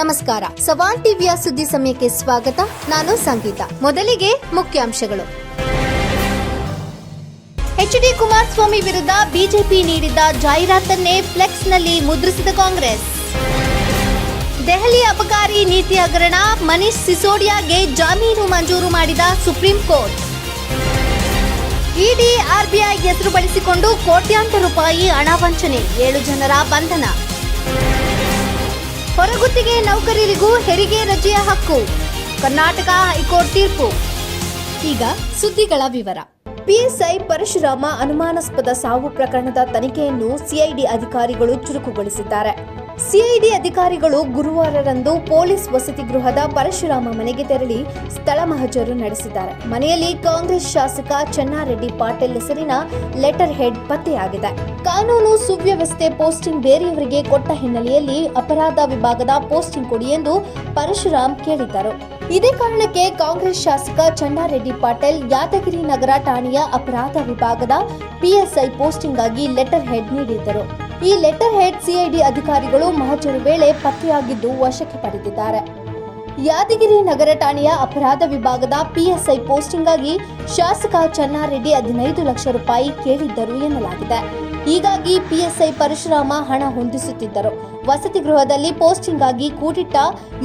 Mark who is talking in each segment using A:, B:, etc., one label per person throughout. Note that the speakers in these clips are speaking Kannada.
A: ನಮಸ್ಕಾರ. ಸವಾನ್ ಟಿವಿಯ ಸುದ್ದಿ ಸಮಯಕ್ಕೆ ಸ್ವಾಗತ. ನಾನು ಸಂಗೀತ. ಮೊದಲಿಗೆ ಮುಖ್ಯಾಂಶಗಳು. ಎಚ್ ಡಿ ಕುಮಾರಸ್ವಾಮಿ ವಿರುದ್ಧ ಬಿಜೆಪಿ ನೀಡಿದ್ದ ಜಾಹೀರಾತನ್ನೇ ಫ್ಲೆಕ್ಸ್ನಲ್ಲಿ ಮುದ್ರಿಸಿದ ಕಾಂಗ್ರೆಸ್. ದೆಹಲಿ ಅಬಕಾರಿ ನೀತಿ ಹಗರಣ, ಮನೀಶ್ ಸಿಸೋಡಿಯಾಗೆ ಜಾಮೀನು ಮಂಜೂರು ಮಾಡಿದ ಸುಪ್ರೀಂ ಕೋರ್ಟ್. ಇಡಿ ಆರ್ಬಿಐ ಹೆಸರು ಬಳಸಿಕೊಂಡು ಕೋಟ್ಯಾಂತರ ರೂಪಾಯಿ ಹಣ ವಂಚನೆ, ಏಳು ಜನರ ಬಂಧನ. ಹೊರಗುತ್ತಿಗೆ ನೌಕರರಿಗೂ ಹೆರಿಗೆ ರಜೆಯ ಹಕ್ಕು. ಕರ್ನಾಟಕ ಹೈಕೋರ್ಟ್ ತೀರ್ಪು. ಈಗ ಸುದ್ದಿಗಳ ವಿವರ. ಪಿಎಸ್ಐ ಪರಶುರಾಮ ಅನುಮಾನಾಸ್ಪದ ಸಾವು ಪ್ರಕರಣದ ತನಿಖೆಯನ್ನು ಸಿಐಡಿ ಅಧಿಕಾರಿಗಳು ಚುರುಕುಗೊಳಿಸಿದ್ದಾರೆ. ಸಿಐಡಿ ಅಧಿಕಾರಿಗಳು ಗುರುವಾರರಂದು ಪೊಲೀಸ್ ವಸತಿ ಗೃಹದ ಪರಶುರಾಮ ಮನೆಗೆ ತೆರಳಿ ಸ್ಥಳ ಮಹಜರು ನಡೆಸಿದ್ದಾರೆ. ಮನೆಯಲ್ಲಿ ಕಾಂಗ್ರೆಸ್ ಶಾಸಕ ಚನ್ನಾರೆಡ್ಡಿ ಪಾಟೀಲ್ ಹೆಸರಿನ ಲೆಟರ್ ಹೆಡ್ ಪತ್ತೆಯಾಗಿದೆ. ಕಾನೂನು ಸುವ್ಯವಸ್ಥೆ ಪೋಸ್ಟಿಂಗ್ ಬೇರೆಯವರಿಗೆ ಕೊಟ್ಟ ಹಿನ್ನೆಲೆಯಲ್ಲಿ ಅಪರಾಧ ವಿಭಾಗದ ಪೋಸ್ಟಿಂಗ್ ಕೊಡಿ ಎಂದು ಪರಶುರಾಮ್ ಕೇಳಿದ್ದರು. ಇದೇ ಕಾರಣಕ್ಕೆ ಕಾಂಗ್ರೆಸ್ ಶಾಸಕ ಚನ್ನಾರೆಡ್ಡಿ ಪಾಟೀಲ್ ಯಾದಗಿರಿ ನಗರ ಠಾಣೆಯ ಅಪರಾಧ ವಿಭಾಗದ ಪಿಎಸ್ಐ ಪೋಸ್ಟಿಂಗ್ ಆಗಿ ಲೆಟರ್ ಹೆಡ್ ನೀಡಿದ್ದರು. ಈ ಲೆಟರ್ ಹೆಡ್ ಸಿಐಡಿ ಅಧಿಕಾರಿಗಳು ಮಹಜರು ವೇಳೆ ಪತ್ತೆಯಾಗಿದ್ದು ವಶಕ್ಕೆ ಪಡೆದಿದ್ದಾರೆ. ಯಾದಗಿರಿ ನಗರ ಠಾಣೆಯ ಅಪರಾಧ ವಿಭಾಗದ ಪಿಎಸ್ಐ ಪೋಸ್ಟಿಂಗ್ ಆಗಿ ಶಾಸಕ ಚನ್ನಾರೆಡ್ಡಿ ಹದಿನೈದು ಲಕ್ಷ ರೂಪಾಯಿ ಕೇಳಿದ್ದರು ಎನ್ನಲಾಗಿದೆ. ಹೀಗಾಗಿ ಪಿಎಸ್ಐ ಪರಶುರಾಮ ಹಣ ಹೊಂದಿಸುತ್ತಿದ್ದರು. ವಸತಿ ಗೃಹದಲ್ಲಿ ಪೋಸ್ಟಿಂಗ್ ಆಗಿ ಕೂಡಿಟ್ಟ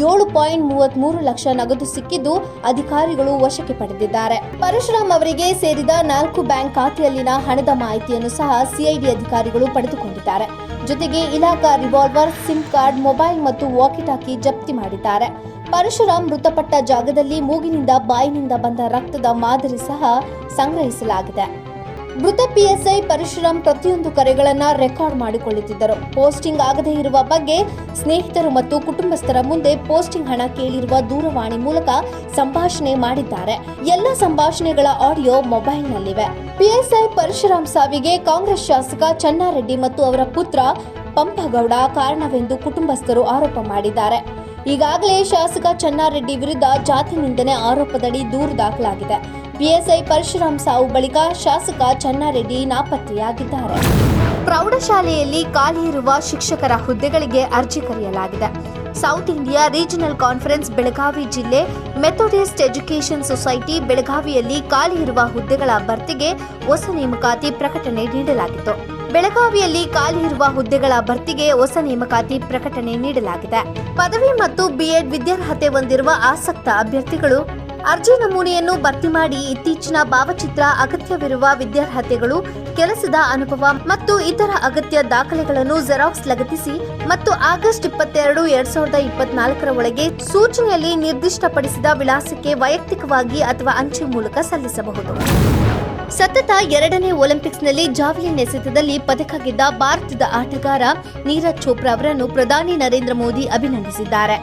A: ಏಳು ಪಾಯಿಂಟ್ ಮೂವತ್ತ್ ಮೂರು ಲಕ್ಷ ನಗದು ಸಿಕ್ಕಿದ್ದು ಅಧಿಕಾರಿಗಳು ವಶಕ್ಕೆ ಪಡೆದಿದ್ದಾರೆ. ಪರಶುರಾಮ್ ಅವರಿಗೆ ಸೇರಿದ ನಾಲ್ಕು ಬ್ಯಾಂಕ್ ಖಾತೆಯಲ್ಲಿನ ಹಣದ ಮಾಹಿತಿಯನ್ನು ಸಹ ಸಿಐಡಿ ಅಧಿಕಾರಿಗಳು ಪಡೆದುಕೊಂಡಿದ್ದಾರೆ. ಜೊತೆಗೆ ಇಲಾಖಾ ರಿವಾಲ್ವರ್, ಸಿಮ್ ಕಾರ್ಡ್, ಮೊಬೈಲ್ ಮತ್ತು ವಾಕಿಟಾಕಿ ಜಪ್ತಿ ಮಾಡಿದ್ದಾರೆ. ಪರಶುರಾಮ್ ಮೃತಪಟ್ಟ ಜಾಗದಲ್ಲಿ ಮೂಗಿನಿಂದ ಬಾಯಿನಿಂದ ಬಂದ ರಕ್ತದ ಮಾದರಿ ಸಹ ಸಂಗ್ರಹಿಸಲಾಗಿದೆ. ಮೃತ ಪಿಎಸ್ಐ ಪರಶುರಾಮ್ ಪ್ರತಿಯೊಂದು ಕರೆಗಳನ್ನ ರೆಕಾರ್ಡ್ ಮಾಡಿಕೊಳ್ಳುತ್ತಿದ್ದರು. ಪೋಸ್ಟಿಂಗ್ ಆಗದೇ ಇರುವ ಬಗ್ಗೆ ಸ್ನೇಹಿತರು ಮತ್ತು ಕುಟುಂಬಸ್ಥರ ಮುಂದೆ ಪೋಸ್ಟಿಂಗ್ ಹಣ ಕೇಳಿರುವ ದೂರವಾಣಿ ಮೂಲಕ ಸಂಭಾಷಣೆ ಮಾಡಿದ್ದಾರೆ. ಎಲ್ಲ ಸಂಭಾಷಣೆಗಳ ಆಡಿಯೋ ಮೊಬೈಲ್ನಲ್ಲಿವೆ. ಪಿಎಸ್ಐ ಪರಶುರಾಮ್ ಸಾವಿಗೆ ಕಾಂಗ್ರೆಸ್ ಶಾಸಕ ಚನ್ನಾರೆಡ್ಡಿ ಮತ್ತು ಅವರ ಪುತ್ರ ಪಂಪಗೌಡ ಕಾರಣವೆಂದು ಕುಟುಂಬಸ್ಥರು ಆರೋಪ ಮಾಡಿದ್ದಾರೆ. ಈಗಾಗಲೇ ಶಾಸಕ ಚನ್ನಾರೆಡ್ಡಿ ವಿರುದ್ಧ ಜಾತಿ ನಿಂದನೆ ಆರೋಪದಡಿ ದೂರು ದಾಖಲಾಗಿದೆ. ಪಿಎಸ್ಐ ಪರಶುರಾಮ್ ಸಾವು ಬಳಿಕ ಶಾಸಕ ಚನ್ನಾರೆಡ್ಡಿ ನಾಪತ್ತೆಯಾಗಿದ್ದಾರೆ. ಪ್ರೌಢಶಾಲೆಯಲ್ಲಿ ಖಾಲಿ ಇರುವ ಶಿಕ್ಷಕರ ಹುದ್ದೆಗಳಿಗೆ ಅರ್ಜಿ ಕರೆಯಲಾಗಿದೆ. South India regional conference Belagavi ಜಿಲ್ಲೆ ಮೆಥೋಡಿಸ್ಟ್ ಎಜುಕೇಷನ್ ಸೊಸೈಟಿ ಬೆಳಗಾವಿಯಲ್ಲಿ ಖಾಲಿ ಇರುವ ಹುದ್ದೆಗಳ ಭರ್ತಿಗೆ ಹೊಸ ನೇಮಕಾತಿ ಪ್ರಕಟಣೆ ನೀಡಲಾಗಿತ್ತು. ಬೆಳಗಾವಿಯಲ್ಲಿ ಖಾಲಿ ಇರುವ ಹುದ್ದೆಗಳ ಭರ್ತಿಗೆ ಹೊಸ ನೇಮಕಾತಿ ಪ್ರಕಟಣೆ ನೀಡಲಾಗಿದೆ. ಪದವಿ ಮತ್ತು ಬಿಎಡ್ ವಿದ್ಯಾರ್ಹತೆ ಹೊಂದಿರುವ ಆಸಕ್ತ ಅಭ್ಯರ್ಥಿಗಳು ಅರ್ಜಿ ನಮೂನೆಯನ್ನು ಭರ್ತಿ ಮಾಡಿ ಇತ್ತೀಚಿನ ಭಾವಚಿತ್ರ ಅಗತ್ಯವಿರುವ ವಿದ್ಯಾರ್ಹತೆಗಳು, ಕೆಲಸದ ಅನುಭವ ಮತ್ತು ಇತರ ಅಗತ್ಯ ದಾಖಲೆಗಳನ್ನು ಜೆರಾಕ್ಸ್ ಲಗತ್ತಿಸಿ ಮತ್ತು ಆಗಸ್ಟ್ ಇಪ್ಪತ್ತೆರಡು, ಎರಡ್ ಸಾವಿರದ ಇಪ್ಪತ್ನಾಲ್ಕರ ಒಳಗೆ ಸೂಚನೆಯಲ್ಲಿ ನಿರ್ದಿಷ್ಟಪಡಿಸಿದ ವಿಳಾಸಕ್ಕೆ ವೈಯಕ್ತಿಕವಾಗಿ ಅಥವಾ ಅಂಚೆ ಮೂಲಕ ಸಲ್ಲಿಸಬಹುದು. ಸತತ ಎರಡನೇ ಒಲಿಂಪಿಕ್ಸ್ನಲ್ಲಿ ಜಾವಲಿನ್ ಎಸೆತದಲ್ಲಿ ಪದಕ ಗೆದ್ದ ಭಾರತದ ಆಟಗಾರ ನೀರಜ್ ಚೋಪ್ರಾ ಅವರನ್ನು ಪ್ರಧಾನಿ ನರೇಂದ್ರ ಮೋದಿ ಅಭಿನಂದಿಸಿದ್ದಾರೆ.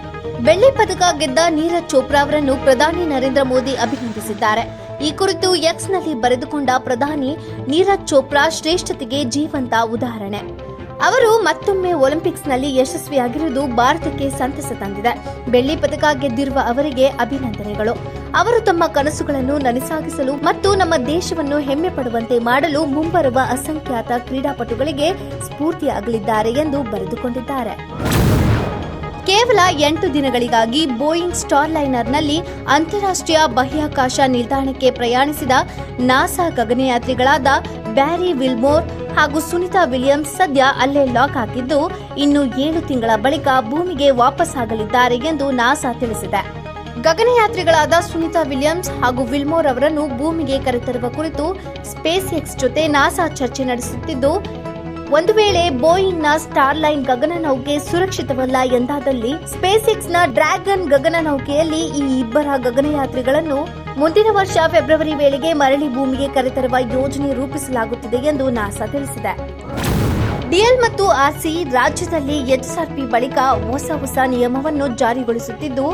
A: ಬೆಳ್ಳಿ ಪದಕ ಗೆದ್ದ ನೀರಜ್ ಚೋಪ್ರಾ ಅವರನ್ನು ಪ್ರಧಾನಿ ನರೇಂದ್ರ ಮೋದಿ ಅಭಿನಂದಿಸಿದ್ದಾರೆ. ಈ ಕುರಿತು ಎಕ್ಸ್ನಲ್ಲಿ ಬರೆದುಕೊಂಡ ಪ್ರಧಾನಿ ನೀರಜ್ ಚೋಪ್ರಾ ಶ್ರೇಷ್ಠತೆಗೆ ಜೀವಂತ ಉದಾಹರಣೆ. ಅವರು ಮತ್ತೊಮ್ಮೆ ಒಲಿಂಪಿಕ್ಸ್ನಲ್ಲಿ ಯಶಸ್ವಿಯಾಗಿರುವುದು ಭಾರತಕ್ಕೆ ಸಂತಸ ತಂದಿದೆ. ಬೆಳ್ಳಿ ಪದಕ ಗೆದ್ದಿರುವ ಅವರಿಗೆ ಅಭಿನಂದನೆಗಳು. ಅವರು ತಮ್ಮ ಕನಸುಗಳನ್ನು ನನಸಾಗಿಸಲು ಮತ್ತು ನಮ್ಮ ದೇಶವನ್ನು ಹೆಮ್ಮೆ ಪಡುವಂತೆ ಮಾಡಲು ಮುಂಬರುವ ಅಸಂಖ್ಯಾತ ಕ್ರೀಡಾಪಟುಗಳಿಗೆ ಸ್ಫೂರ್ತಿಯಾಗಲಿದ್ದಾರೆ ಎಂದು ಬರೆದುಕೊಂಡಿದ್ದಾರೆ. ಕೇವಲ ಎಂಟು ದಿನಗಳಿಗಾಗಿ ಬೋಯಿಂಗ್ ಸ್ಟಾರ್ ಲೈನರ್ನಲ್ಲಿ ಅಂತಾರಾಷ್ಟ್ರೀಯ ಬಾಹ್ಯಾಕಾಶ ನಿಲ್ದಾಣಕ್ಕೆ ಪ್ರಯಾಣಿಸಿದ ನಾಸಾ ಗಗನಯಾತ್ರಿಗಳಾದ ಬ್ಯಾರಿ ವಿಲ್ಮೋರ್ ಹಾಗೂ ಸುನಿತಾ ವಿಲಿಯಮ್ಸ್ ಸದ್ಯ ಅಲ್ಲೇ ಲಾಕ್ ಆಗಿದ್ದು, ಇನ್ನು ಏಳು ತಿಂಗಳ ಬಳಿಕ ಭೂಮಿಗೆ ವಾಪಸ್ಸಾಗಲಿದ್ದಾರೆ ಎಂದು ನಾಸಾ ತಿಳಿಸಿದೆ. ಗಗನಯಾತ್ರಿಗಳಾದ ಸುನಿತಾ ವಿಲಿಯಮ್ಸ್ ಹಾಗೂ ವಿಲ್ಮೋರ್ ಅವರನ್ನು ಭೂಮಿಗೆ ಕರೆತರುವ ಕುರಿತು ಸ್ಪೇಸ್ ಎಕ್ಸ್ ಜೊತೆ ನಾಸಾ ಚರ್ಚೆ ನಡೆಸುತ್ತಿದ್ದು ಒಂದು ವೇಳೆ ಬೋಯಿಂಗ್ನ ಸ್ಟಾರ್ಲೈನ್ ಗಗನನೌಕೆ ಸುರಕ್ಷಿತವಲ್ಲ ಎಂದಾದಲ್ಲಿ ಸ್ಪೇಸ್ ಎಕ್ಸ್ನ ಡ್ರ್ಯಾಗನ್ ಗಗನನೌಕೆಯಲ್ಲಿ ಈ ಇಬ್ಬರ ಗಗನಯಾತ್ರಿಗಳನ್ನು ಮುಂದಿನ ವರ್ಷ ಫೆಬ್ರವರಿ ವೇಳೆಗೆ ಮರಳಿ ಭೂಮಿಗೆ ಕರೆತರುವ ಯೋಜನೆ ರೂಪಿಸಲಾಗುತ್ತಿದೆ ಎಂದು ನಾಸಾ ತಿಳಿಸಿದೆ. ಡಿಎಲ್ ಮತ್ತು ಆರ್ಸಿ ರಾಜ್ಯದಲ್ಲಿ ಎಚ್ಎಸ್ಆರ್ಪಿ ಬಳಿಕ ಹೊಸ ಹೊಸ ನಿಯಮವನ್ನು ಜಾರಿಗೊಳಿಸುತ್ತಿದ್ದು,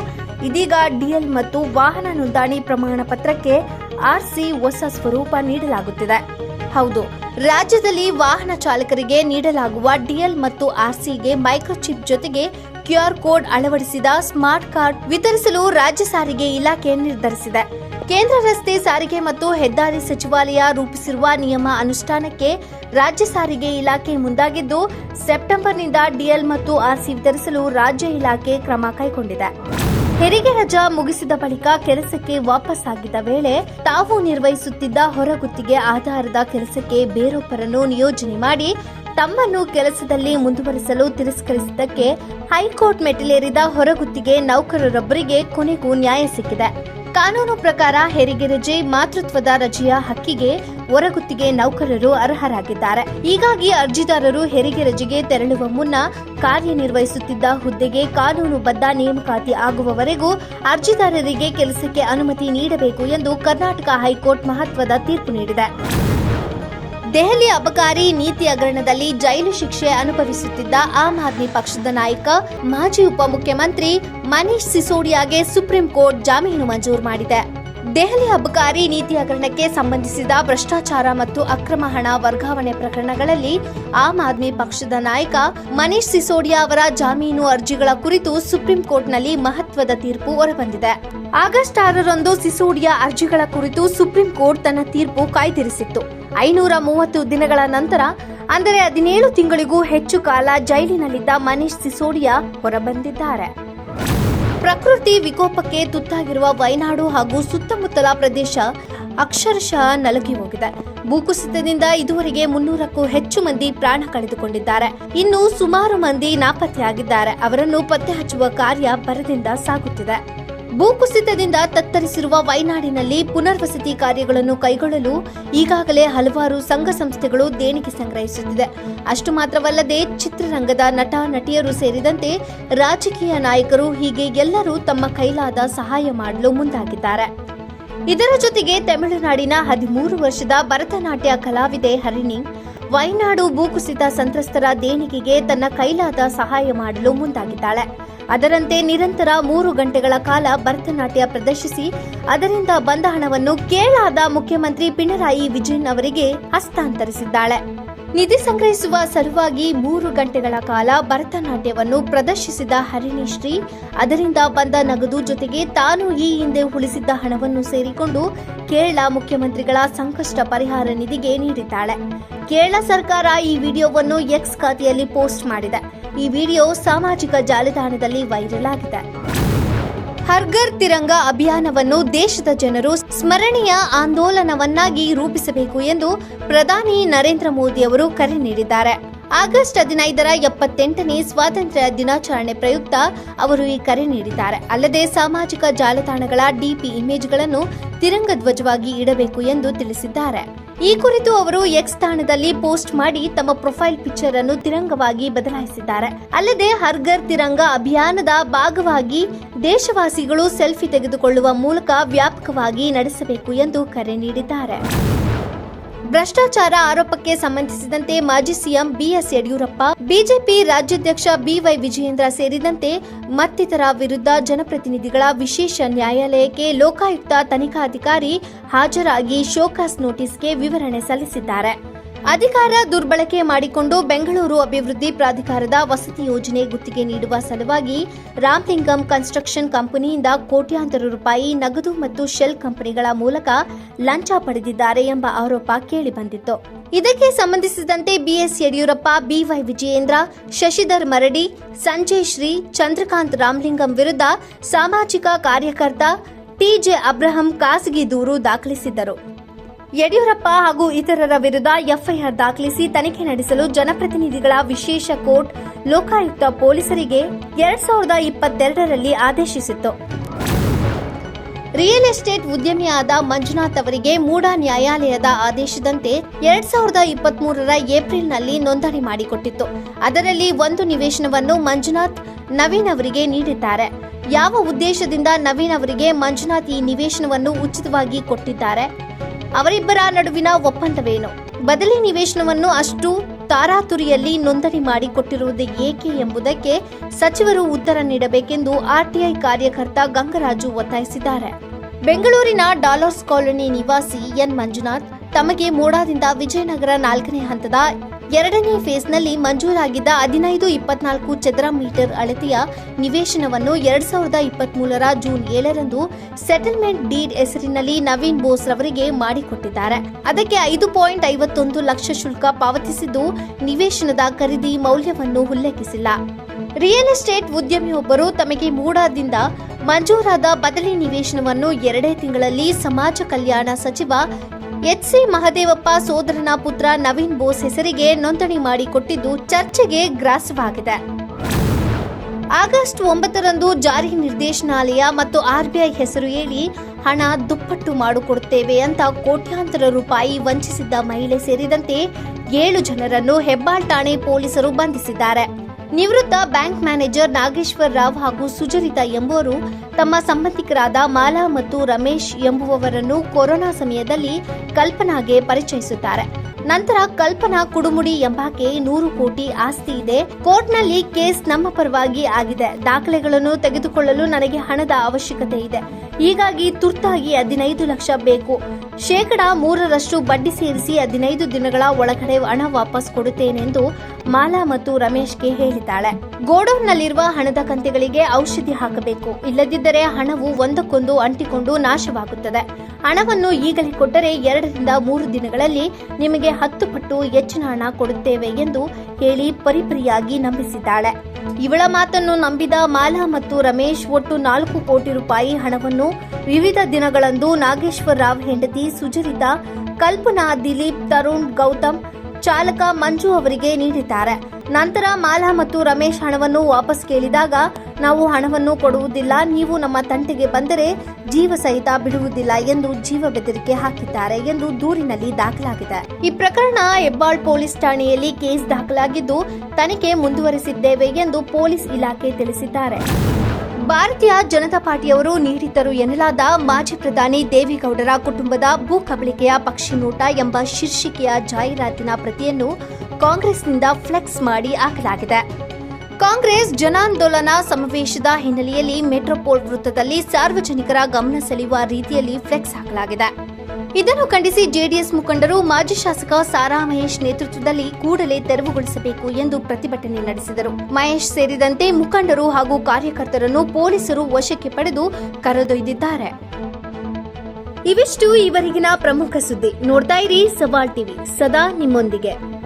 A: ಇದೀಗ ಡಿಎಲ್ ಮತ್ತು ವಾಹನ ನೋಂದಣಿ ಪ್ರಮಾಣ ಪತ್ರಕ್ಕೆ ಆರ್ಸಿ ಹೊಸ ಸ್ವರೂಪ ನೀಡಲಾಗುತ್ತಿದೆ. ಹೌದು. ರಾಜ್ಯದಲ್ಲಿ ವಾಹನ ಚಾಲಕರಿಗೆ ನೀಡಲಾಗುವ ಡಿಎಲ್ ಮತ್ತು ಆರ್ಸಿಗೆ ಮೈಕ್ರೋಚಿಪ್ ಜೊತೆಗೆ ಕ್ಯೂಆರ್ ಕೋಡ್ ಅಳವಡಿಸಿದ ಸ್ಮಾರ್ಟ್ ಕಾರ್ಡ್ ವಿತರಿಸಲು ರಾಜ್ಯ ಸಾರಿಗೆ ಇಲಾಖೆ ನಿರ್ಧರಿಸಿದೆ. ಕೇಂದ್ರ ರಸ್ತೆ ಸಾರಿಗೆ ಮತ್ತು ಹೆದ್ದಾರಿ ಸಚಿವಾಲಯ ರೂಪಿಸಿರುವ ನಿಯಮ ಅನುಷ್ಠಾನಕ್ಕೆ ರಾಜ್ಯ ಸಾರಿಗೆ ಇಲಾಖೆ ಮುಂದಾಗಿದ್ದು, ಸೆಪ್ಟೆಂಬರ್ನಿಂದ ಡಿಎಲ್ ಮತ್ತು ಆರ್ಸಿ ವಿತರಿಸಲು ರಾಜ್ಯ ಇಲಾಖೆ ಕ್ರಮ ಕೈಗೊಂಡಿದೆ. ಹೆರಿಗೆ ರಜಾ ಮುಗಿಸಿದ ಬಳಿಕ ಕೆಲಸಕ್ಕೆ ವಾಪಸ್ಸಾಗಿದ್ದ ವೇಳೆ ತಾವು ನಿರ್ವಹಿಸುತ್ತಿದ್ದ ಹೊರಗುತ್ತಿಗೆ ಆಧಾರದ ಕೆಲಸಕ್ಕೆ ಬೇರೊಬ್ಬರನ್ನು ನಿಯೋಜನೆ ಮಾಡಿ ತಮ್ಮನ್ನು ಕೆಲಸದಲ್ಲಿ ಮುಂದುವರಿಸಲು ತಿರಸ್ಕರಿಸಿದ್ದಕ್ಕೆ ಹೈಕೋರ್ಟ್ ಮೆಟ್ಟಿಲೇರಿದ ಹೊರಗುತ್ತಿಗೆ ನೌಕರರೊಬ್ಬರಿಗೆ ಕೊನೆಗೂ ನ್ಯಾಯ ಸಿಕ್ಕಿದೆ. ಕಾನೂನು ಪ್ರಕಾರ, ಹೆರಿಗೆ ರಜೆ ಮಾತೃತ್ವದ ರಜೆಯ ಹಕ್ಕಿಗೆ ಹೊರಗುತ್ತಿಗೆ ನೌಕರರು ಅರ್ಹರಾಗಿದ್ದಾರೆ. ಹೀಗಾಗಿ ಅರ್ಜಿದಾರರು ಹೆರಿಗೆ ರಜೆಗೆ ತೆರಳುವ ಮುನ್ನ ಕಾರ್ಯನಿರ್ವಹಿಸುತ್ತಿದ್ದ ಹುದ್ದೆಗೆ ಕಾನೂನುಬದ್ಧ ನೇಮಕಾತಿ ಆಗುವವರೆಗೂ ಅರ್ಜಿದಾರರಿಗೆ ಕೆಲಸಕ್ಕೆ ಅನುಮತಿ ನೀಡಬೇಕು ಎಂದು ಕರ್ನಾಟಕ ಹೈಕೋರ್ಟ್ ಮಹತ್ವದ ತೀರ್ಪು ನೀಡಿದೆ. ದೆಹಲಿ ಅಬಕಾರಿ ನೀತಿ ಹಗರಣದಲ್ಲಿ ಜೈಲು ಶಿಕ್ಷೆ ಅನುಭವಿಸುತ್ತಿದ್ದ ಆಮ್ ಆದ್ಮಿ ಪಕ್ಷದ ನಾಯಕ, ಮಾಜಿ ಉಪಮುಖ್ಯಮಂತ್ರಿ ಮನೀಶ್ ಸಿಸೋಡಿಯಾಗೆ ಸುಪ್ರೀಂ ಕೋರ್ಟ್ ಜಾಮೀನು ಮಂಜೂರು ಮಾಡಿದೆ. ದೆಹಲಿ ಅಬಕಾರಿ ನೀತಿ ಹಗರಣಕ್ಕೆ ಸಂಬಂಧಿಸಿದ ಭ್ರಷ್ಟಾಚಾರ ಮತ್ತು ಅಕ್ರಮ ಹಣ ವರ್ಗಾವಣೆ ಪ್ರಕರಣಗಳಲ್ಲಿ ಆಮ್ ಆದ್ಮಿ ಪಕ್ಷದ ನಾಯಕ ಮನೀಶ್ ಸಿಸೋಡಿಯಾ ಅವರ ಜಾಮೀನು ಅರ್ಜಿಗಳ ಕುರಿತು ಸುಪ್ರೀಂ ಕೋರ್ಟ್ನಲ್ಲಿ ಮಹತ್ವದ ತೀರ್ಪು ಹೊರಬಂದಿದೆ. ಆಗಸ್ಟ್ ಆರರಂದು ಸಿಸೋಡಿಯಾ ಅರ್ಜಿಗಳ ಕುರಿತು ಸುಪ್ರೀಂ ಕೋರ್ಟ್ ತನ್ನ ತೀರ್ಪು ಕಾಯ್ದಿರಿಸಿತ್ತು. ಐನೂರ ಮೂವತ್ತು ದಿನಗಳ ನಂತರ, ಅಂದರೆ ಹದಿನೇಳು ತಿಂಗಳಿಗೂ ಹೆಚ್ಚು ಕಾಲ ಜೈಲಿನಲ್ಲಿದ್ದ ಮನೀಶ್ ಸಿಸೋಡಿಯಾ ಹೊರಬಂದಿದ್ದಾರೆ. ಪ್ರಕೃತಿ ವಿಕೋಪಕ್ಕೆ ತುತ್ತಾಗಿರುವ ವಯನಾಡು ಹಾಗೂ ಸುತ್ತಮುತ್ತಲ ಪ್ರದೇಶ ಅಕ್ಷರಶಃ ನಲುಗಿ ಹೋಗಿದೆ. ಭೂಕುಸಿತದಿಂದ ಇದುವರೆಗೆ ಮುನ್ನೂರಕ್ಕೂ ಹೆಚ್ಚು ಮಂದಿ ಪ್ರಾಣ ಕಳೆದುಕೊಂಡಿದ್ದಾರೆ. ಇನ್ನು ಸುಮಾರು ಮಂದಿ ನಾಪತ್ತೆಯಾಗಿದ್ದಾರೆ. ಅವರನ್ನು ಪತ್ತೆ ಹಚ್ಚುವ ಕಾರ್ಯ ಭರದಿಂದ ಸಾಗುತ್ತಿದೆ. ಭೂಕುಸಿತದಿಂದ ತತ್ತರಿಸಿರುವ ವೈನಾಡಿನಲ್ಲಿ ಪುನರ್ವಸತಿ ಕಾರ್ಯಗಳನ್ನು ಕೈಗೊಳ್ಳಲು ಈಗಾಗಲೇ ಹಲವಾರು ಸಂಘ ಸಂಸ್ಥೆಗಳು ದೇಣಿಗೆ ಸಂಗ್ರಹಿಸುತ್ತಿದೆ. ಅಷ್ಟು ಮಾತ್ರವಲ್ಲದೆ ಚಿತ್ರರಂಗದ ನಟ, ನಟಿಯರು ಸೇರಿದಂತೆ ರಾಜಕೀಯ ನಾಯಕರು ಹೀಗೆ ಎಲ್ಲರೂ ತಮ್ಮ ಕೈಲಾದ ಸಹಾಯ ಮಾಡಲು ಮುಂದಾಗಿದ್ದಾರೆ. ಇದರ ಜೊತೆಗೆ ತಮಿಳುನಾಡಿನ ಹದಿಮೂರು ವರ್ಷದ ಭರತನಾಟ್ಯ ಕಲಾವಿದೆ ಹರಿಣಿ, ವೈನಾಡು ಭೂಕುಸಿತ ಸಂತ್ರಸ್ತರ ದೇಣಿಗೆಗೆ ತನ್ನ ಕೈಲಾದ ಸಹಾಯ ಮಾಡಲು ಮುಂದಾಗಿದ್ದಾಳೆ. ಅದರಂತೆ ನಿರಂತರ ಮೂರು ಗಂಟೆಗಳ ಕಾಲ ಭರತನಾಟ್ಯ ಪ್ರದರ್ಶಿಸಿ, ಅದರಿಂದ ಬಂದ ಹಣವನ್ನು ಕೇರಳದ ಮುಖ್ಯಮಂತ್ರಿ ಪಿಣರಾಯಿ ವಿಜಯನ್ ಅವರಿಗೆ ಹಸ್ತಾಂತರಿಸಿದ್ದಾಳೆ. ನಿಧಿ ಸಂಗ್ರಹಿಸುವ ಸಲುವಾಗಿ ಮೂರು ಗಂಟೆಗಳ ಕಾಲ ಭರತನಾಟ್ಯವನ್ನು ಪ್ರದರ್ಶಿಸಿದ ಹರಿಣಿ ಶ್ರೀ, ಅದರಿಂದ ಬಂದ ನಗದು ಜೊತೆಗೆ ತಾನು ಈ ಹಿಂದೆ ಉಳಿಸಿದ್ದ ಹಣವನ್ನು ಸೇರಿಕೊಂಡು ಕೇರಳ ಮುಖ್ಯಮಂತ್ರಿಗಳ ಸಂಕಷ್ಟ ಪರಿಹಾರ ನಿಧಿಗೆ ನೀಡಿದ್ದಾಳೆ. ಕೇರಳ ಸರ್ಕಾರ ಈ ವಿಡಿಯೋವನ್ನು ಎಕ್ಸ್ ಖಾತೆಯಲ್ಲಿ ಪೋಸ್ಟ್ ಮಾಡಿದೆ. ಈ ವಿಡಿಯೋ ಸಾಮಾಜಿಕ ಜಾಲತಾಣದಲ್ಲಿ ವೈರಲ್ ಆಗಿದೆ. ಹರ್ಗರ್ ತಿರಂಗ ಅಭಿಯಾನವನ್ನು ದೇಶದ ಜನರು ಸ್ಮರಣೀಯ ಆಂದೋಲನವನ್ನಾಗಿ ರೂಪಿಸಬೇಕು ಎಂದು ಪ್ರಧಾನಿ ನರೇಂದ್ರ ಮೋದಿ ಅವರು ಕರೆ ನೀಡಿದ್ದಾರೆ. ಆಗಸ್ಟ್ ಹದಿನೈದರ ಎಪ್ಪತ್ತೆಂಟನೇ ಸ್ವಾತಂತ್ರ್ಯ ದಿನಾಚರಣೆ ಪ್ರಯುಕ್ತ ಅವರು ಈ ಕರೆ ನೀಡಿದ್ದಾರೆ. ಅಲ್ಲದೆ ಸಾಮಾಜಿಕ ಜಾಲತಾಣಗಳ ಡಿಪಿ ಇಮೇಜ್ಗಳನ್ನು ತಿರಂಗ ಧ್ವಜವಾಗಿ ಇಡಬೇಕು ಎಂದು ತಿಳಿಸಿದ್ದಾರೆ. ಈ ಕುರಿತು ಅವರು ಎಕ್ಸ್ ತಾಣದಲ್ಲಿ ಪೋಸ್ಟ್ ಮಾಡಿ ತಮ್ಮ ಪ್ರೊಫೈಲ್ ಪಿಕ್ಚರ್ ಅನ್ನು ತಿರಂಗವಾಗಿ ಬದಲಾಯಿಸಿದ್ದಾರೆ. ಅಲ್ಲದೆ ಹರ್ಗರ್ ತಿರಂಗ ಅಭಿಯಾನದ ಭಾಗವಾಗಿ ದೇಶವಾಸಿಗಳು ಸೆಲ್ಫಿ ತೆಗೆದುಕೊಳ್ಳುವ ಮೂಲಕ ವ್ಯಾಪಕವಾಗಿ ನಡೆಸಬೇಕು ಎಂದು ಕರೆ ನೀಡಿದ್ದಾರೆ. ಭ್ರಷ್ಟಾಚಾರ ಆರೋಪಕ್ಕೆ ಸಂಬಂಧಿಸಿದಂತೆ ಮಾಜಿ ಸಿಎಂ ಬಿಎಸ್ ಯಡಿಯೂರಪ್ಪ, ಬಿಜೆಪಿ ರಾಜ್ಯಾಧ್ಯಕ್ಷ ಬಿವೈ ವಿಜಯೇಂದ್ರ ಸೇರಿದಂತೆ ಮತ್ತಿತರ ವಿರುದ್ಧ ಜನಪ್ರತಿನಿಧಿಗಳ ವಿಶೇಷ ನ್ಯಾಯಾಲಯಕ್ಕೆ ಲೋಕಾಯುಕ್ತ ತನಿಖಾಧಿಕಾರಿ ಹಾಜರಾಗಿ ಶೋಕಾಸ್ ನೋಟಿಸ್ಗೆ ವಿವರಣೆ ಸಲ್ಲಿಸಿದ್ದಾರೆ. ಅಧಿಕಾರ ದುರ್ಬಳಕೆ ಮಾಡಿಕೊಂಡು ಬೆಂಗಳೂರು ಅಭಿವೃದ್ಧಿ ಪ್ರಾಧಿಕಾರದ ವಸತಿ ಯೋಜನೆ ಗುತ್ತಿಗೆ ನೀಡುವ ಸಲುವಾಗಿ ರಾಮ್ಲಿಂಗಂ ಕನ್ಸ್ಟ್ರಕ್ಷನ್ ಕಂಪನಿಯಿಂದ ಕೋಟ್ಯಾಂತರ ರೂಪಾಯಿ ನಗದು ಮತ್ತು ಶೆಲ್ ಕಂಪನಿಗಳ ಮೂಲಕ ಲಂಚ ಪಡೆದಿದ್ದಾರೆ ಎಂಬ ಆರೋಪ ಕೇಳಿಬಂದಿತ್ತು. ಇದಕ್ಕೆ ಸಂಬಂಧಿಸಿದಂತೆ ಬಿಎಸ್ ಯಡಿಯೂರಪ್ಪ, ಬಿವೈ ವಿಜಯೇಂದ್ರ, ಶಶಿಧರ್ ಮರಡಿ, ಸಂಜಯ್ ಶ್ರೀ, ಚಂದ್ರಕಾಂತ್ ರಾಮ್ಲಿಂಗಂ ವಿರುದ್ಧ ಸಾಮಾಜಿಕ ಕಾರ್ಯಕರ್ತ ಟಿಜೆ ಅಬ್ರಹಂ ಖಾಸಗಿ ದೂರು ದಾಖಲಿಸಿದ್ದರು. ಯಡಿಯೂರಪ್ಪ ಹಾಗೂ ಇತರರ ವಿರುದ್ಧ ಎಫ್ಐಆರ್ ದಾಖಲಿಸಿ ತನಿಖೆ ನಡೆಸಲು ಜನಪ್ರತಿನಿಧಿಗಳ ವಿಶೇಷ ಕೋರ್ಟ್, ಲೋಕಾಯುಕ್ತ ಪೊಲೀಸರಿಗೆ ಎರಡ್ ಸಾವಿರದ ಇಪ್ಪತ್ತೆರಡರಲ್ಲಿ ಆದೇಶಿಸಿತ್ತು. ರಿಯಲ್ ಎಸ್ಟೇಟ್ ಉದ್ಯಮಿಯಾದ ಮಂಜುನಾಥ್ ಅವರಿಗೆ ಮೂಡ ನ್ಯಾಯಾಲಯದ ಆದೇಶದಂತೆ ಎರಡ್ ಸಾವಿರದ ಇಪ್ಪತ್ತ್ ಮೂರರ ಏಪ್ರಿಲ್ನಲ್ಲಿ ನೋಂದಣಿ ಮಾಡಿಕೊಟ್ಟಿತ್ತು. ಅದರಲ್ಲಿ ಒಂದು ನಿವೇಶನವನ್ನು ಮಂಜುನಾಥ್ ನವೀನ್ ಅವರಿಗೆ ನೀಡಿದ್ದಾರೆ. ಯಾವ ಉದ್ದೇಶದಿಂದ ನವೀನ್ ಅವರಿಗೆ ಮಂಜುನಾಥ್ ಈ ನಿವೇಶನವನ್ನು ಉಚಿತವಾಗಿ ಕೊಟ್ಟಿದ್ದಾರೆ? ಅವರಿಬ್ಬರ ನಡುವಿನ ಒಪ್ಪಂದವೇನು? ಬದಲಿ ನಿವೇಶನವನ್ನು ಅಷ್ಟು ತಾರಾತುರಿಯಲ್ಲಿ ನೋಂದಣಿ ಮಾಡಿಕೊಟ್ಟಿರುವುದು ಏಕೆ ಎಂಬುದಕ್ಕೆ ಸಚಿವರು ಉತ್ತರ ನೀಡಬೇಕೆಂದು ಆರ್ಟಿಐ ಕಾರ್ಯಕರ್ತ ಗಂಗರಾಜು ಒತ್ತಾಯಿಸಿದ್ದಾರೆ. ಬೆಂಗಳೂರಿನ ಡಾಲರ್ಸ್ ಕಾಲೋನಿ ನಿವಾಸಿ ಎನ್ ಮಂಜುನಾಥ್ ತಮಗೆ ಮೋಡಾದಿಂದ ವಿಜಯನಗರ ನಾಲ್ಕನೇ ಹಂತದ ಎರಡನೇ ಫೇಸ್ನಲ್ಲಿ ಮಂಜೂರಾಗಿದ್ದ ಹದಿನೈದು ಇಪ್ಪತ್ನಾಲ್ಕು ಚದರ ಮೀಟರ್ ಅಳತೆಯ ನಿವೇಶನವನ್ನು ಎರಡ್ ಸಾವಿರದ ಇಪ್ಪತ್ಮೂರರ ಜೂನ್ ಏಳರಂದು ಸೆಟಲ್ಮೆಂಟ್ ಡೀಡ್ ಹೆಸರಿನಲ್ಲಿ ನವೀನ್ ಬೋಸ್ ರವರಿಗೆ ಮಾಡಿಕೊಟ್ಟಿದ್ದಾರೆ. ಅದಕ್ಕೆ ಐದು ಪಾಯಿಂಟ್ ಐವತ್ತೊಂದು ಲಕ್ಷ ಶುಲ್ಕ ಪಾವತಿಸಿದ್ದು ನಿವೇಶನದ ಖರೀದಿ ಮೌಲ್ಯವನ್ನು ಉಲ್ಲೇಖಿಸಿಲ್ಲ. ರಿಯಲ್ ಎಸ್ಟೇಟ್ ಉದ್ಯಮಿಯೊಬ್ಬರು ತಮಗೆ ಮೂಡಾದಿಂದ ಮಂಜೂರಾದ ಬದಲಿ ನಿವೇಶನವನ್ನು ಎರಡೇ ತಿಂಗಳಲ್ಲಿ ಸಮಾಜ ಕಲ್ಯಾಣ ಸಚಿವ ಎಚ್ ಸಿ ಮಹದೇವಪ್ಪ ಸೋದರನ ಪುತ್ರ ನವೀನ್ ಬೋಸ್ ಹೆಸರಿಗೆ ನೋಂದಣಿ ಮಾಡಿಕೊಟ್ಟಿದ್ದು ಚರ್ಚೆಗೆ ಗ್ರಾಸವಾಗಿದೆ. ಆಗಸ್ಟ್ ಒಂಬತ್ತರಂದು ಜಾರಿ ನಿರ್ದೇಶನಾಲಯ ಮತ್ತು ಆರ್ಬಿಐ ಹೆಸರು ಹೇಳಿ ಹಣ ದುಪ್ಪಟ್ಟು ಮಾಡಿಕೊಡುತ್ತೇವೆ ಅಂತ ಕೋಟ್ಯಾಂತರ ರೂಪಾಯಿ ವಂಚಿಸಿದ್ದ ಮಹಿಳೆ ಸೇರಿದಂತೆ ಏಳು ಜನರನ್ನು ಹೆಬ್ಬಾಳ್ ಠಾಣೆ ಪೊಲೀಸರು ಬಂಧಿಸಿದ್ದಾರೆ. ನಿವೃತ್ತ ಬ್ಯಾಂಕ್ ಮ್ಯಾನೇಜರ್ ನಾಗೇಶ್ವರ ರಾವ್ ಹಾಗೂ ಸುಜರಿತಾ ಎಂಬುವರು ತಮ್ಮ ಸಂಬಂಧಿಕರಾದ ಮಾಲಾ ಮತ್ತು ರಮೇಶ್ ಎಂಬುವವರನ್ನು ಕೊರೋನಾ ಸಮಯದಲ್ಲಿ ಕಲ್ಪನಾಗೆ ಪರಿಚಯಿಸುತ್ತಾರೆ. ನಂತರ ಕಲ್ಪನಾ ಕುಡುಮುಡಿ ಎಂಬಾಕೆ ನೂರು ಕೋಟಿ ಆಸ್ತಿ ಇದೆ. ಕೋರ್ಟ್ನಲ್ಲಿ ಕೇಸ್ ನಮ್ಮ ಪರವಾಗಿ ಆಗಿದೆ. ದಾಖಲೆಗಳನ್ನು ತೆಗೆದುಕೊಳ್ಳಲು ನನಗೆ ಹಣದ ಅವಶ್ಯಕತೆ ಇದೆ. ಹೀಗಾಗಿ ತುರ್ತಾಗಿ ಹದಿನೈದು ಲಕ್ಷ ಬೇಕು. ಶೇಕಡ ಮೂರರಷ್ಟು ಬಡ್ಡಿ ಸೇರಿಸಿ ಹದಿನೈದು ದಿನಗಳ ಒಳಗಡೆ ಹಣ ವಾಪಸ್ ಕೊಡುತ್ತೇನೆಂದು ಮಾಲಾ ಮತ್ತು ರಮೇಶ್ಗೆ ಹೇಳಿದ್ದಾಳೆ. ಗೋಡೌನ್ನಲ್ಲಿರುವ ಹಣದ ಕಂತೆಗಳಿಗೆ ಔಷಧಿ ಹಾಕಬೇಕು. ಇಲ್ಲದಿದ್ದರೆ ಹಣವು ಒಂದಕ್ಕೊಂದು ಅಂಟಿಕೊಂಡು ನಾಶವಾಗುತ್ತದೆ. ಹಣವನ್ನು ಈಗಲೇ ಕೊಟ್ಟರೆ ಎರಡರಿಂದ ಮೂರು ದಿನಗಳಲ್ಲಿ ನಿಮಗೆ ಹತ್ತು ಪಟ್ಟು ಹೆಚ್ಚಿನ ಹಣ ಕೊಡುತ್ತೇವೆ ಎಂದು ಹೇಳಿ ಪರಿಪರಿಯಾಗಿ ನಂಬಿಸಿದ್ದಾಳೆ. ಇವಳ ಮಾತನ್ನು ನಂಬಿದ ಮಾಲಾ ಮತ್ತು ರಮೇಶ್ ಒಟ್ಟು ನಾಲ್ಕು ಕೋಟಿ ರೂಪಾಯಿ ಹಣವನ್ನು ವಿವಿಧ ದಿನಗಳಂದು ನಾಗೇಶ್ವರ ರಾವ್ ಹೆಂಡತಿ ಸುಜರಿತಾ ಕಲ್ಪನಾ ದಿಲೀಪ್ ತರುಣ್ ಗೌತಮ್ ಚಾಲಕ ಮಂಜು ಅವರಿಗೆ ನೀಡಿದ್ದಾರೆ. ನಂತರ ಮಾಲಾ ಮತ್ತು ರಮೇಶ್ ಹಣವನ್ನು ವಾಪಸ್ ಕೇಳಿದಾಗ, ನಾವು ಹಣವನ್ನು ಕೊಡುವುದಿಲ್ಲ, ನೀವು ನಮ್ಮ ತಂಟೆಗೆ ಬಂದರೆ ಜೀವ ಸಹಿತ ಬಿಡುವುದಿಲ್ಲ ಎಂದು ಜೀವ ಬೆದರಿಕೆ ಹಾಕಿದ್ದಾರೆ ಎಂದು ದೂರಿನಲ್ಲಿ ದಾಖಲಾಗಿದೆ. ಈ ಪ್ರಕರಣ ಹೆಬ್ಬಾಳ್ ಪೊಲೀಸ್ ಠಾಣೆಯಲ್ಲಿ ಕೇಸ್ ದಾಖಲಾಗಿದ್ದು, ತನಿಖೆ ಮುಂದುವರೆಸಿದ್ದೇವೆ ಎಂದು ಪೊಲೀಸ್ ಇಲಾಖೆ ತಿಳಿಸಿದ್ದಾರೆ. ಭಾರತೀಯ ಜನತಾ ಪಾರ್ಟಿಯವರು ನೀಡಿದ್ದರು ಎನ್ನಲಾದ ಮಾಜಿ ಪ್ರಧಾನಿ ದೇವೇಗೌಡರ ಕುಟುಂಬದ ಭೂ ಕಬಳಿಕೆಯ ಪಕ್ಷಿ ನೋಟ ಎಂಬ ಶೀರ್ಷಿಕೆಯ ಜಾಹೀರಾತಿನ ಪ್ರತಿಯನ್ನು ಕಾಂಗ್ರೆಸ್ನಿಂದ ಫ್ಲೆಕ್ಸ್ ಮಾಡಿ ಹಾಕಲಾಗಿದೆ. ಕಾಂಗ್ರೆಸ್ ಜನಾಂದೋಲನ ಸಮಾವೇಶದ ಹಿನ್ನೆಲೆಯಲ್ಲಿ ಮೆಟ್ರೋಪೋಲ್ ವೃತ್ತದಲ್ಲಿ ಸಾರ್ವಜನಿಕರ ಗಮನ ಸೆಳೆಯುವ ರೀತಿಯಲ್ಲಿ ಫ್ಲೆಕ್ಸ್ ಹಾಕಲಾಗಿದೆ. ಇದನ್ನು ಖಂಡಿಸಿ ಜೆಡಿಎಸ್ ಮುಖಂಡರು ಮಾಜಿ ಶಾಸಕ ಸಾರಾ ಮಹೇಶ್ ನೇತೃತ್ವದಲ್ಲಿ ಕೂಡಲೇ ತೆರವುಗೊಳಿಸಬೇಕು ಎಂದು ಪ್ರತಿಭಟನೆ ನಡೆಸಿದರು. ಮಹೇಶ್ ಸೇರಿದಂತೆ ಮುಖಂಡರು ಹಾಗೂ ಕಾರ್ಯಕರ್ತರನ್ನು ಪೊಲೀಸರು ವಶಕ್ಕೆ ಪಡೆದು ಕರೆದೊಯ್ದಿದ್ದಾರೆ. ಇವಿಷ್ಟು ಈವರೆಗಿನ ಪ್ರಮುಖ ಸುದ್ದಿ. ನೋಡ್ತಾ ಇರಿ ಸವಾಲ್ ಟಿವಿ. ಸದಾ ನಿಮ್ಮೊಂದಿಗೆ.